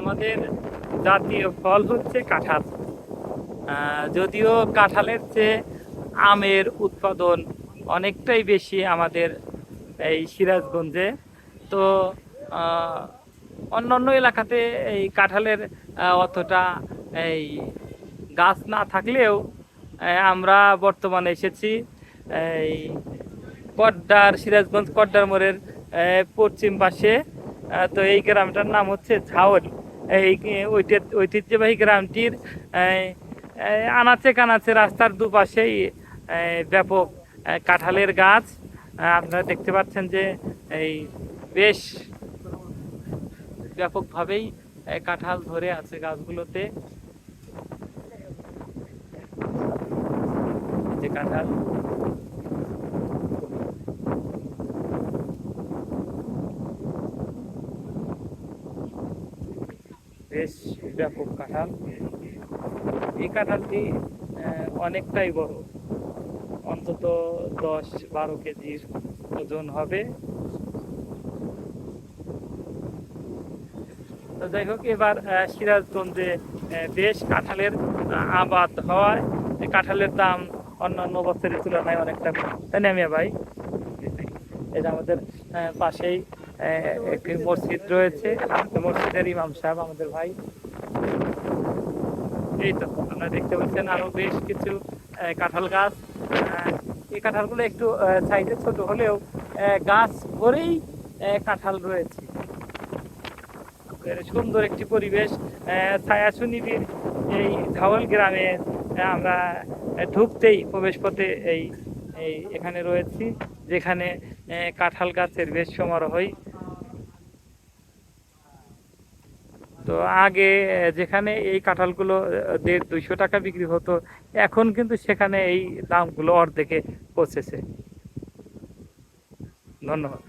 আমাদের জাতীয় ফল হচ্ছে কাঁঠাল। যদিও কাঁঠালের চেয়ে আমের উৎপাদন অনেকটাই বেশি আমাদের এই সিরাজগঞ্জে, তো অন্যান্য এলাকাতে এই কাঁঠালের অতটা এই গাছ না থাকলেও আমরা বর্তমানে এসেছি এই কড্ডার সিরাজগঞ্জ কড্ডার মোড়ের পশ্চিম পাশে তো এই গ্রামটার নাম হচ্ছে ঝাউল এই ঐতি- ঐতিহ্যবাহী গ্রামটির আনাচে কানাচে রাস্তার দুপাশেই ব্যাপক কাঁঠালের গাছ। আপনারা দেখতে পাচ্ছেন যে, এই, বেশ ব্যাপকভাবেই কাঁঠাল ধরে আছে গাছগুলোতে। যে কাঁঠাল। বেশ ব্যাপক কাঁঠাল। এই কাঁঠালটি অনেকটাই বড়। অন্তত দশ বারো কেজির ওজন হবে। তো যাই হোক, এবার সিরাজগঞ্জে বেশ কাঁঠালের আবাদ হওয়ায় কাঁঠালের দাম অন্যান্য বছরের তুলনায় অনেকটা। তাই না ভাই? এটা আমাদের পাশেই একটি মসজিদ রয়েছে। মসজিদের ইমাম সাহেব আমাদের ভাই। এই তো, আপনারা দেখতে পাচ্ছেন আরও বেশ কিছু কাঁঠাল গাছ। এই কাঁঠালগুলো একটু সাইজে ছোট হলেও গাছ ভরেই কাঁঠাল রয়েছে। সুন্দর একটি পরিবেশ। ছায়া সুনিবিড় এই ধাওয়াল গ্রামে আমরা ঢুকতেই প্রবেশ পথে এই, এখানে রয়েছি, যেখানে কাঁঠাল গাছের বেশ সমারোহই তো আগে যেখানে এই কাঁঠালগুলো দেড় দুইশো টাকা বিক্রি হতো, এখন কিন্তু সেখানে এই দামগুলো অর্ধেকে পৌঁছেছে। ধন্যবাদ।